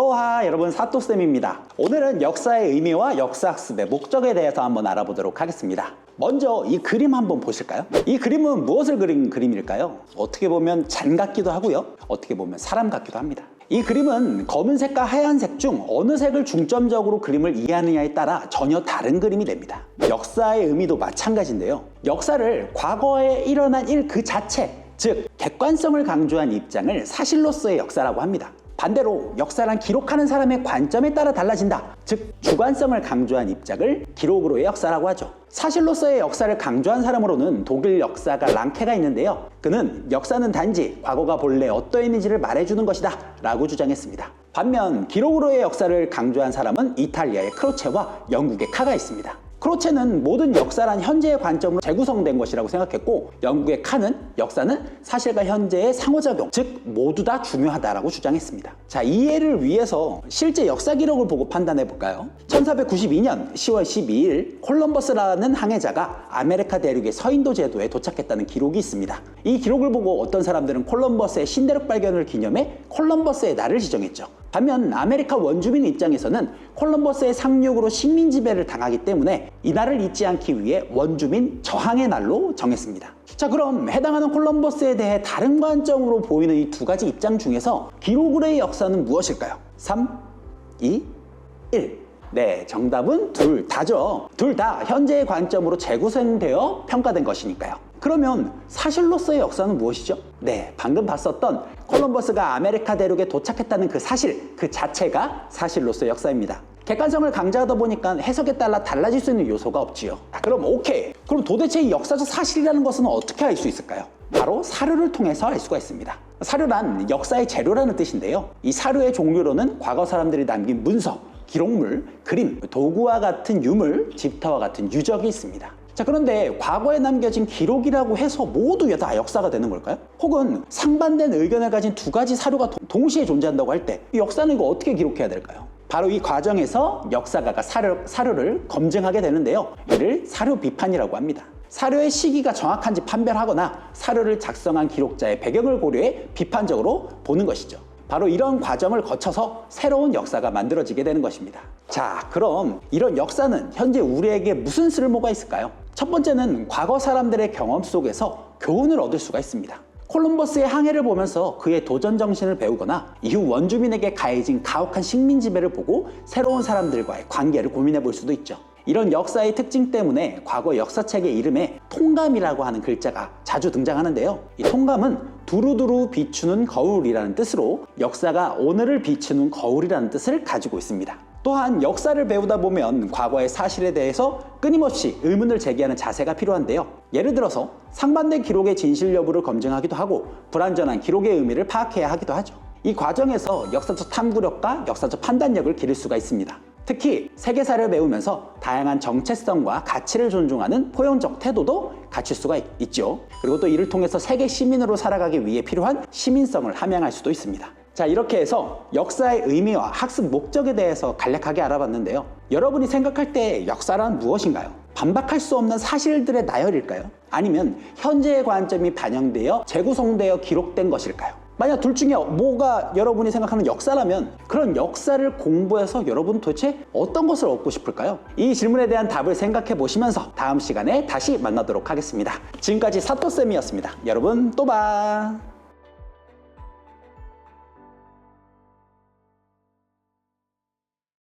또하 여러분 사또쌤입니다. 오늘은 역사의 의미와 역사학습의 목적에 대해서 한번 알아보도록 하겠습니다. 먼저 이 그림 한번 보실까요? 이 그림은 무엇을 그린 그림일까요? 어떻게 보면 잔 같기도 하고요. 어떻게 보면 사람 같기도 합니다. 이 그림은 검은색과 하얀색 중 어느 색을 중점적으로 그림을 이해하느냐에 따라 전혀 다른 그림이 됩니다. 역사의 의미도 마찬가지인데요. 역사를 과거에 일어난 일 그 자체, 즉 객관성을 강조한 입장을 사실로서의 역사라고 합니다. 반대로 역사란 기록하는 사람의 관점에 따라 달라진다. 즉 주관성을 강조한 입장을 기록으로의 역사라고 하죠. 사실로서의 역사를 강조한 사람으로는 독일 역사가 랑케가 있는데요. 그는 역사는 단지 과거가 본래 어떠했는지를 말해주는 것이다 라고 주장했습니다. 반면 기록으로의 역사를 강조한 사람은 이탈리아의 크로체와 영국의 카가 있습니다. 크로체는 모든 역사란 현재의 관점으로 재구성된 것이라고 생각했고 영국의 칸은 역사는 사실과 현재의 상호작용, 즉 모두 다 중요하다라고 주장했습니다. 자, 이해를 위해서 실제 역사 기록을 보고 판단해 볼까요? 1492년 10월 12일 콜럼버스라는 항해자가 아메리카 대륙의 서인도 제도에 도착했다는 기록이 있습니다. 이 기록을 보고 어떤 사람들은 콜럼버스의 신대륙 발견을 기념해 콜럼버스의 날을 지정했죠. 반면 아메리카 원주민 입장에서는 콜럼버스의 상륙으로 식민 지배를 당하기 때문에 이날을 잊지 않기 위해 원주민 저항의 날로 정했습니다. 자 그럼 해당하는 콜럼버스에 대해 다른 관점으로 보이는 이 두 가지 입장 중에서 기록으로의 역사는 무엇일까요? 3, 2, 1. 네, 정답은 둘 다죠. 둘 다 현재의 관점으로 재구성되어 평가된 것이니까요. 그러면 사실로서의 역사는 무엇이죠? 네, 방금 봤었던 콜럼버스가 아메리카 대륙에 도착했다는 그 사실, 그 자체가 사실로서의 역사입니다. 객관성을 강조하다 보니까 해석에 따라 달라질 수 있는 요소가 없지요. 아, 그럼 오케이. 그럼 도대체 이 역사적 사실이라는 것은 어떻게 알 수 있을까요? 바로 사료를 통해서 알 수가 있습니다. 사료란 역사의 재료라는 뜻인데요. 이 사료의 종류로는 과거 사람들이 남긴 문서, 기록물, 그림, 도구와 같은 유물, 집터와 같은 유적이 있습니다. 자 그런데 과거에 남겨진 기록이라고 해서 모두 다 역사가 되는 걸까요? 혹은 상반된 의견을 가진 두 가지 사료가 동- 동시에 존재한다고 할때 역사는 이거 어떻게 기록해야 될까요? 바로 이 과정에서 역사가가 사료, 사료를 검증하게 되는데요. 이를 사료 비판이라고 합니다. 사료의 시기가 정확한지 판별하거나 사료를 작성한 기록자의 배경을 고려해 비판적으로 보는 것이죠. 바로 이런 과정을 거쳐서 새로운 역사가 만들어지게 되는 것입니다. 자, 그럼 이런 역사는 현재 우리에게 무슨 쓸모가 있을까요? 첫 번째는 과거 사람들의 경험 속에서 교훈을 얻을 수가 있습니다. 콜럼버스의 항해를 보면서 그의 도전 정신을 배우거나 이후 원주민에게 가해진 가혹한 식민 지배를 보고 새로운 사람들과의 관계를 고민해 볼 수도 있죠. 이런 역사의 특징 때문에 과거 역사책의 이름에 통감이라고 하는 글자가 자주 등장하는데요. 이 통감은 두루두루 비추는 거울이라는 뜻으로 역사가 오늘을 비추는 거울이라는 뜻을 가지고 있습니다. 또한 역사를 배우다 보면 과거의 사실에 대해서 끊임없이 의문을 제기하는 자세가 필요한데요. 예를 들어서 상반된 기록의 진실 여부를 검증하기도 하고 불완전한 기록의 의미를 파악해야 하기도 하죠. 이 과정에서 역사적 탐구력과 역사적 판단력을 기를 수가 있습니다. 특히 세계사를 배우면서 다양한 정체성과 가치를 존중하는 포용적 태도도 갖출 수가 있, 있죠. 그리고 또 이를 통해서 세계 시민으로 살아가기 위해 필요한 시민성을 함양할 수도 있습니다. 자, 이렇게 해서 역사의 의미와 학습 목적에 대해서 간략하게 알아봤는데요. 여러분이 생각할 때 역사란 무엇인가요? 반박할 수 없는 사실들의 나열일까요? 아니면 현재의 관점이 반영되어 재구성되어 기록된 것일까요? 만약 둘 중에 뭐가 여러분이 생각하는 역사라면 그런 역사를 공부해서 여러분 도대체 어떤 것을 얻고 싶을까요? 이 질문에 대한 답을 생각해 보시면서 다음 시간에 다시 만나도록 하겠습니다. 지금까지 사또쌤이었습니다. 여러분 또 봐.